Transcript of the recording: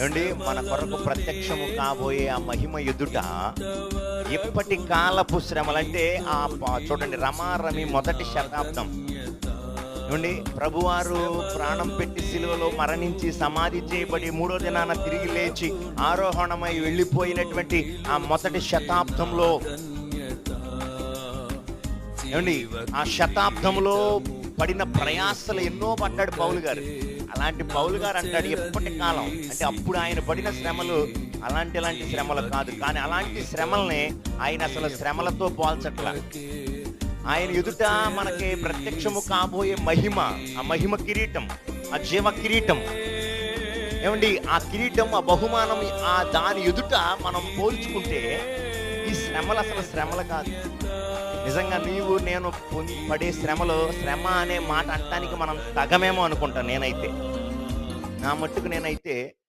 ఏమండి మన కొరకు ప్రత్యక్షము కాబోయే ఆ మహిమ ఎదుట ఇప్పటి కాలపు శ్రమలు అంటే ఆ చూడండి రమారమి మొదటి శతాబ్దం. ఏమండి ప్రభువారు ప్రాణం పెట్టి సిలువలో మరణించి సమాధి చేయబడి మూడో దినాన తిరిగి లేచి ఆరోహణమై వెళ్ళిపోయినటువంటి ఆ మొదటి శతాబ్దంలో. ఏమండి ఆ శతాబ్దంలో పడిన ప్రయాసలు ఎన్నో పడ్డాడు పౌలు గారు. అలాంటి పౌలు గారు అంటాడు ఎప్పటి కాలం? అంటే అప్పుడు ఆయన పడిన శ్రమలు అలాంటి అలాంటి శ్రమలు కాదు. కానీ అలాంటి శ్రమల్ని ఆయన అసలు శ్రమలతో పోల్చట్ల. ఆయన ఎదుట మనకి ప్రత్యక్షము కాబోయే మహిమ ఆ మహిమ కిరీటం ఆ జీవ కిరీటం. ఏమండి ఆ కిరీటం ఆ బహుమానం ఆ దాని ఎదుట మనం పోల్చుకుంటే ఈ శ్రమలు అసలు శ్రమలు కాదు. నిజంగా నీవు నేను పడే శ్రమలో శ్రమ అనే మాట అంటానికి మనం తగమేమో అనుకుంటాను నేనైతే. నా మట్టుకు నేనైతే